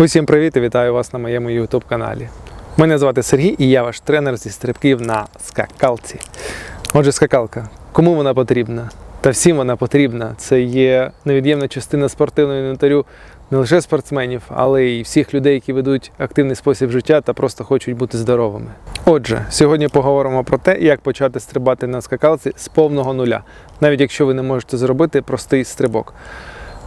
Усім привіт і вітаю вас на моєму YouTube каналі. Мене звати Сергій і я ваш тренер зі стрибків на скакалці. Отже, скакалка. Кому вона потрібна? Та всім вона потрібна. Це є невід'ємна частина спортивного інвентарю не лише спортсменів, але й всіх людей, які ведуть активний спосіб життя та просто хочуть бути здоровими. Отже, сьогодні поговоримо про те, як почати стрибати на скакалці з повного нуля, навіть якщо ви не можете зробити простий стрибок.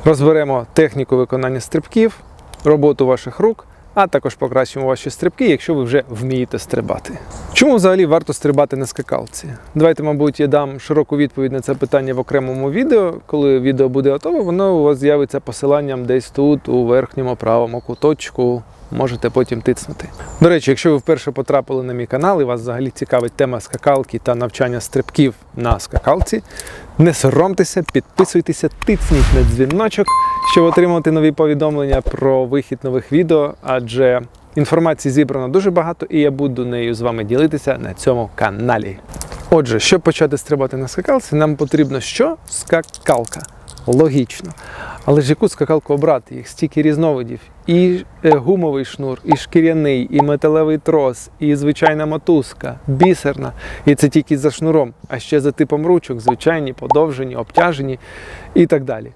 Розберемо техніку виконання стрибків, роботу ваших рук, а також покращимо ваші стрибки, якщо ви вже вмієте стрибати. Чому взагалі варто стрибати на скакалці? Давайте, мабуть, я дам широку відповідь на це питання в окремому відео. Коли відео буде готове, воно у вас з'явиться посиланням десь тут, у верхньому правому куточку. Можете потім тицнути. До речі, якщо ви вперше потрапили на мій канал і вас взагалі цікавить тема скакалки та навчання стрибків на скакалці, не соромтеся, підписуйтеся, тицніть на дзвіночок, щоб отримати нові повідомлення про вихід нових відео, адже інформації зібрано дуже багато, і я буду нею з вами ділитися на цьому каналі. Отже, щоб почати стрибати на скакалці, нам потрібно що? Скакалка. Логічно. Але ж яку скакалку обрати? Їх стільки різновидів. І е, гумовий шнур, і шкіряний, і металевий трос, і звичайна мотузка, бісерна. І це тільки за шнуром, а ще за типом ручок, звичайні, подовжені, обтяжені і так далі.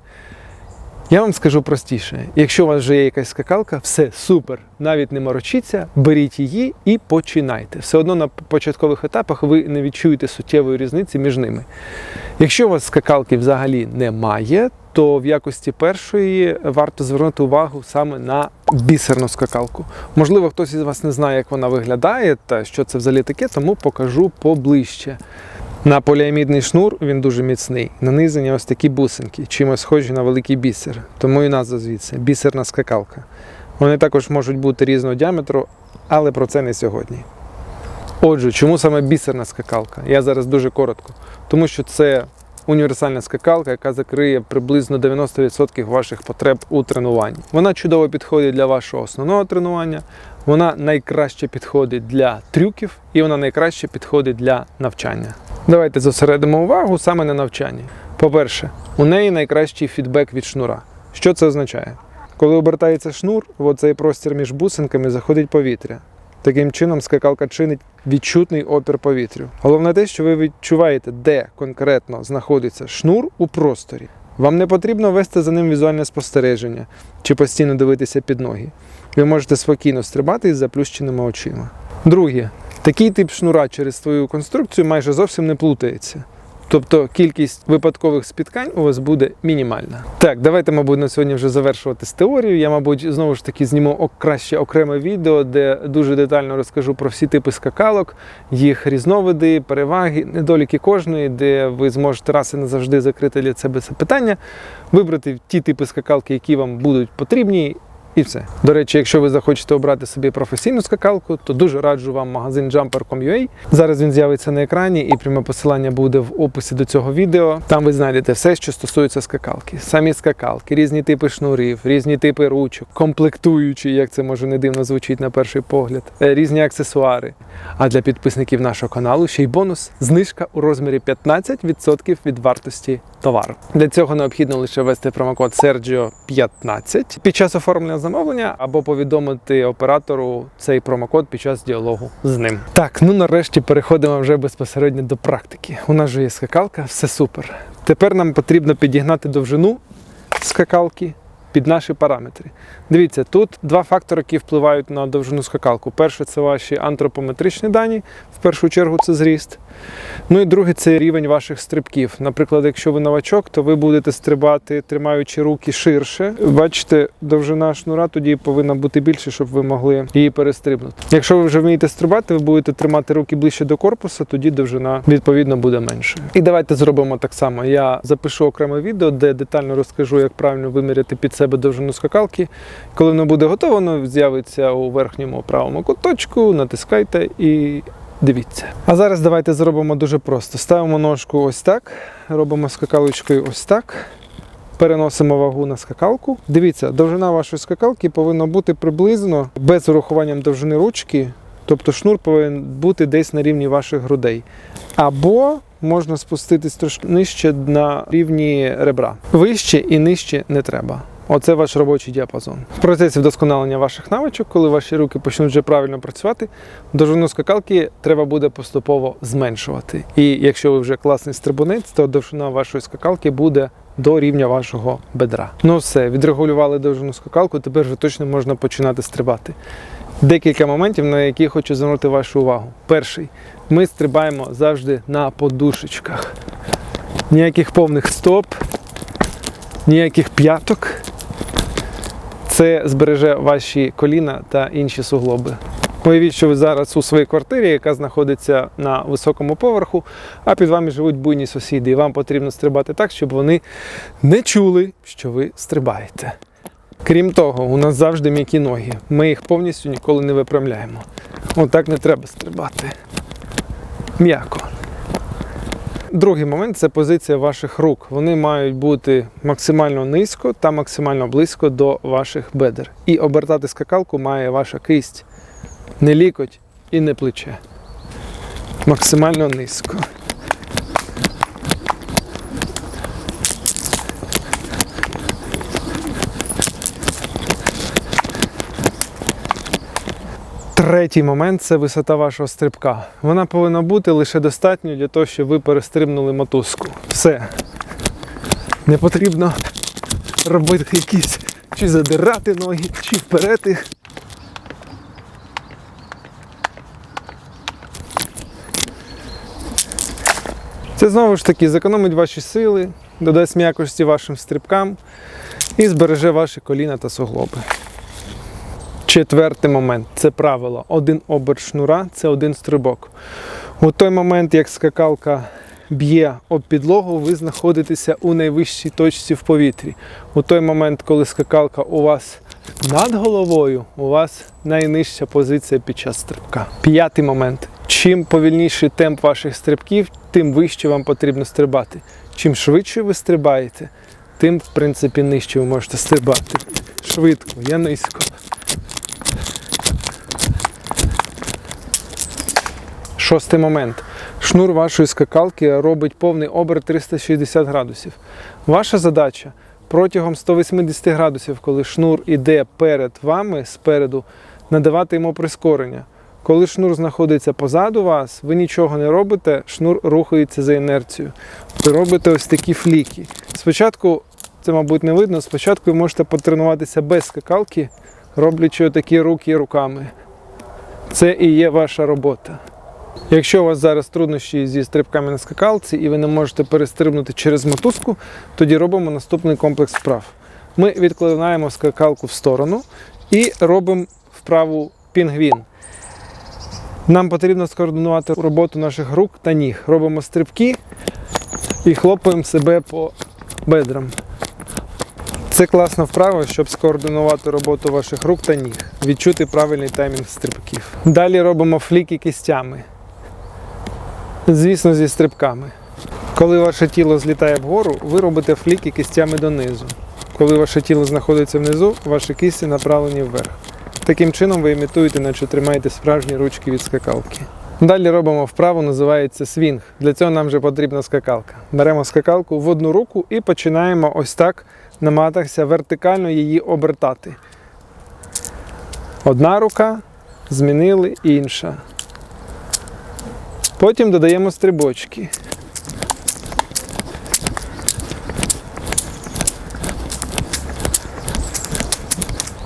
Я вам скажу простіше: якщо у вас вже є якась скакалка, все супер, навіть не морочіться, беріть її і починайте. Все одно на початкових етапах ви не відчуєте суттєвої різниці між ними. Якщо у вас скакалки взагалі немає, то в якості першої варто звернути увагу саме на бісерну скакалку. Можливо, хтось із вас не знає, як вона виглядає та що це взагалі таке, тому покажу поближче. На поліамідний шнур він дуже міцний. Нанизані ось такі бусинки, чимось схожі на великий бісер. Тому і назва звідси бісерна скакалка. Вони також можуть бути різного діаметру, але про це не сьогодні. Отже, чому саме бісерна скакалка? Я зараз дуже коротко. Тому що це універсальна скакалка, яка закриє приблизно 90% ваших потреб у тренуванні. Вона чудово підходить для вашого основного тренування, вона найкраще підходить для трюків і вона найкраще підходить для навчання. Давайте зосередимо увагу саме на навчанні. По-перше, у неї найкращий фідбек від шнура. Що це означає? Коли обертається шнур, в оцей простір між бусинками заходить повітря. Таким чином, скакалка чинить відчутний опір повітрю. Головне те, що ви відчуваєте, де конкретно знаходиться шнур у просторі. Вам не потрібно вести за ним візуальне спостереження чи постійно дивитися під ноги. Ви можете спокійно стрибати із заплющеними очима. Друге, такий тип шнура через свою конструкцію майже зовсім не плутається. Тобто кількість випадкових спіткань у вас буде мінімальна. Так, давайте, мабуть, на сьогодні вже завершувати з теорією. Я, мабуть, знову ж таки зніму краще окреме відео, де дуже детально розкажу про всі типи скакалок, їх різновиди, переваги, недоліки кожної, де ви зможете раз і назавжди закрити для себе це питання, вибрати ті типи скакалки, які вам будуть потрібні. І все. До речі, якщо ви захочете обрати собі професійну скакалку, то дуже раджу вам магазин jumper.com.ua. Зараз він з'явиться на екрані, і пряме посилання буде в описі до цього відео. Там ви знайдете все, що стосується скакалки. Самі скакалки, різні типи шнурів, різні типи ручок, комплектуючі, як це може не дивно звучить на перший погляд, е, різні аксесуари. А для підписників нашого каналу ще й бонус знижка у розмірі 15% від вартості товару. Для цього необхідно лише ввести промокод SERGIO15 під час оформлення замовлення або повідомити оператору цей промокод під час діалогу з ним. Так, ну нарешті переходимо вже безпосередньо до практики. У нас же є скакалка, все супер. Тепер нам потрібно підігнати довжину скакалки під наші параметри. Дивіться, тут два фактори, які впливають на довжину скакалку. Перше це ваші антропометричні дані, в першу чергу це зріст. Ну і друге це рівень ваших стрибків. Наприклад, якщо ви новачок, то ви будете стрибати, тримаючи руки ширше. Бачите, довжина шнура тоді повинна бути більше, щоб ви могли її перестрибнути. Якщо ви вже вмієте стрибати, ви будете тримати руки ближче до корпуса, тоді довжина відповідно буде меншою. І давайте зробимо так само. Я запишу окреме відео, де детально розкажу, як правильно виміряти під себе довжину скакалки. Коли воно буде готово, воно з'явиться у верхньому правому куточку, натискайте і дивіться. А зараз давайте зробимо дуже просто. Ставимо ножку ось так, робимо скакалочкою ось так. Переносимо вагу на скакалку. Дивіться, довжина вашої скакалки повинна бути приблизно без урахуванням довжини ручки, тобто шнур повинен бути десь на рівні ваших грудей. Або можна спуститись трошки нижче на рівні ребра. Вище і нижче не треба. Оце ваш робочий діапазон. В процесі вдосконалення ваших навичок, коли ваші руки почнуть вже правильно працювати, довжину скакалки треба буде поступово зменшувати. І якщо ви вже класний стрибунець, то довжина вашої скакалки буде до рівня вашого бедра. Ну все, відрегулювали довжину скакалку, тепер вже точно можна починати стрибати. Декілька моментів, на які хочу звернути вашу увагу. Перший, ми стрибаємо завжди на подушечках. Ніяких повних стоп, ніяких п'яток. Це збереже ваші коліна та інші суглоби. Уявіть, що ви зараз у своїй квартирі, яка знаходиться на високому поверху, а під вами живуть буйні сусіди, і вам потрібно стрибати так, щоб вони не чули, що ви стрибаєте. Крім того, у нас завжди м'які ноги. Ми їх повністю ніколи не виправляємо. Отак не треба стрибати. М'яко. Другий момент це позиція ваших рук. Вони мають бути максимально низько та максимально близько до ваших бедер. І обертати скакалку має ваша кисть, не лікоть і не плече. Максимально низько. Третій момент це висота вашого стрибка. Вона повинна бути лише достатньо для того, щоб ви перестрибнули мотузку. Все. Не потрібно робити якісь чи задирати ноги, чи вперед їх. Це знову ж таки зекономить ваші сили, додасть м'якості вашим стрибкам і збереже ваші коліна та суглоби. Четвертий момент це правило. Один оберт шнура це один стрибок. У той момент, як скакалка б'є об підлогу, ви знаходитеся у найвищій точці в повітрі. У той момент, коли скакалка у вас над головою, у вас найнижча позиція під час стрибка. П'ятий момент. Чим повільніший темп ваших стрибків, тим вище вам потрібно стрибати. Чим швидше ви стрибаєте, тим, в принципі, нижче ви можете стрибати. Швидко, я низько. Шостий момент. Шнур вашої скакалки робить повний оберт 360 градусів. Ваша задача протягом 180 градусів, коли шнур іде перед вами спереду, надавати йому прискорення. Коли шнур знаходиться позаду вас, ви нічого не робите, шнур рухається за інерцією. Ви робите ось такі фліки. Спочатку, це, мабуть, не видно, спочатку ви можете потренуватися без скакалки, роблячи такі руки руками. Це і є ваша робота. Якщо у вас зараз труднощі зі стрибками на скакалці і ви не можете перестрибнути через мотузку, тоді робимо наступний комплекс вправ. Ми відкладаємо скакалку в сторону і робимо вправу пінгвін. Нам потрібно скоординувати роботу наших рук та ніг. Робимо стрибки і хлопаємо себе по бедрам. Це класна вправа, щоб скоординувати роботу ваших рук та ніг, відчути правильний таймінг стрибків. Далі робимо фліки кистями. Звісно, зі стрибками. Коли ваше тіло злітає вгору, ви робите фліки кистями донизу. Коли ваше тіло знаходиться внизу, ваші кисті направлені вверх. Таким чином ви імітуєте, наче тримаєте справжні ручки від скакалки. Далі робимо вправу, називається свінг. Для цього нам вже потрібна скакалка. Беремо скакалку в одну руку і починаємо ось так намагатися вертикально її обертати. Одна рука, змінили інша. Потім додаємо стрибочки.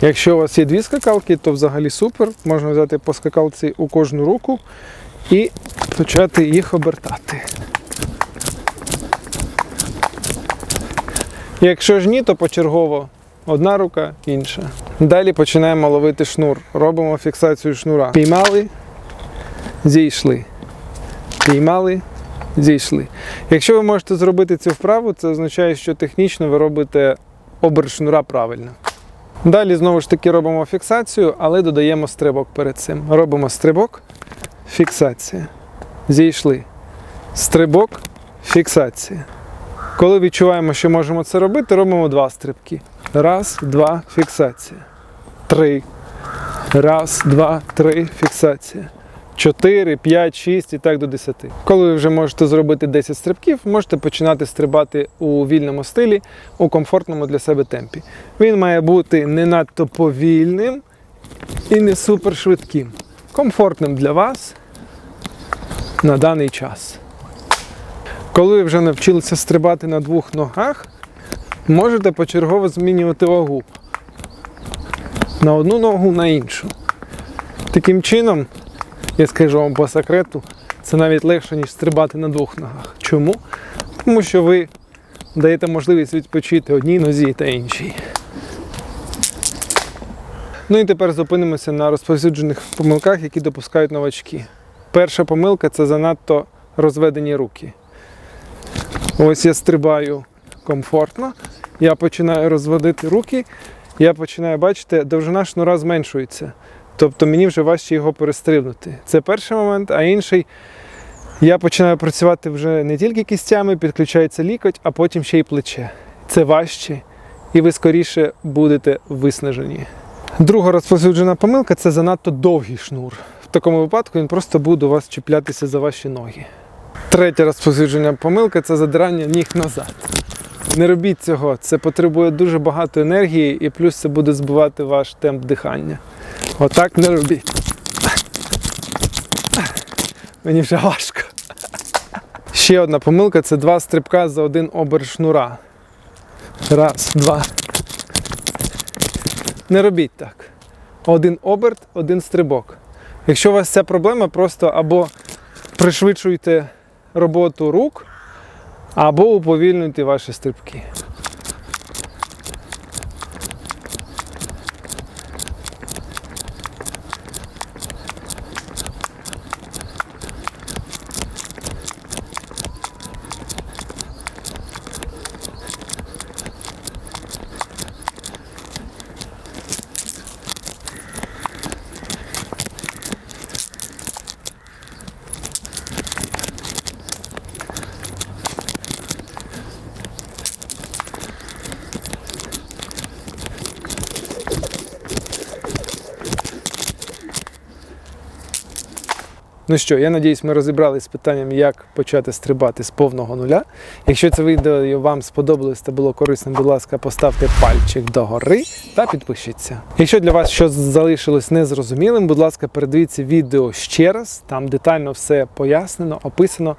Якщо у вас є дві скакалки, то взагалі супер. Можна взяти по скакалці у кожну руку і почати їх обертати. Якщо ж ні, то почергово одна рука, інша. Далі починаємо ловити шнур. Робимо фіксацію шнура. Піймали, зійшли. Піймали, зійшли. Якщо ви можете зробити цю вправу, це означає, що технічно ви робите оберт шнура правильно. Далі знову ж таки робимо фіксацію, але додаємо стрибок перед цим. Робимо стрибок, фіксація. Зійшли. Стрибок, фіксація. Коли відчуваємо, що можемо це робити, робимо два стрибки. Раз, два, фіксація. Три. Раз, два, три, фіксація. 4, 5, 6 і так до 10. Коли ви вже можете зробити 10 стрибків, можете починати стрибати у вільному стилі, у комфортному для себе темпі. Він має бути не надто повільним і не супершвидким. Комфортним для вас на даний час. Коли ви вже навчилися стрибати на двох ногах, можете почергово змінювати вагу на одну ногу на іншу. Таким чином, я скажу вам по секрету, це навіть легше, ніж стрибати на двох ногах. Чому? Тому що ви даєте можливість відпочити одній нозі та іншій. Ну і тепер зупинимося на розповсюджених помилках, які допускають новачки. Перша помилка це занадто розведені руки. Ось я стрибаю комфортно, я починаю розводити руки, я починаю бачити, довжина шнура зменшується. Тобто мені вже важче його перестрибнути. Це перший момент, а інший. Я починаю працювати вже не тільки кістями, підключається лікоть, а потім ще й плече. Це важче, і ви скоріше будете виснажені. Друга розповсюджена помилка це занадто довгий шнур. В такому випадку він просто буде у вас чіплятися за ваші ноги. Третя розповсюджена помилка це задирання ніг назад. Не робіть цього, це потребує дуже багато енергії і плюс це буде збивати ваш темп дихання. Отак не робіть. Мені вже важко. Ще одна помилка це два стрибка за один обер шнура. Раз, два. Не робіть так. Один оберт, один стрибок. Якщо у вас ця проблема, просто або пришвидшуйте роботу рук, або уповільнити ваші стрибки. Ну що, я надіюсь, ми розібралися з питанням, як почати стрибати з повного нуля. Якщо це відео вам сподобалось та було корисним, будь ласка, поставте пальчик догори та підпишіться. Якщо для вас щось залишилось незрозумілим, будь ласка, передивіться відео ще раз. Там детально все пояснено, описано,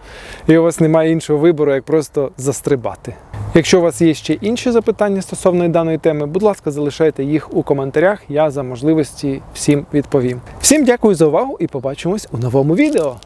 і у вас немає іншого вибору, як просто застрибати. Якщо у вас є ще інші запитання стосовно даної теми, будь ласка, залишайте їх у коментарях. Я за можливості всім відповім. Всім дякую за увагу і побачимось у новому відео.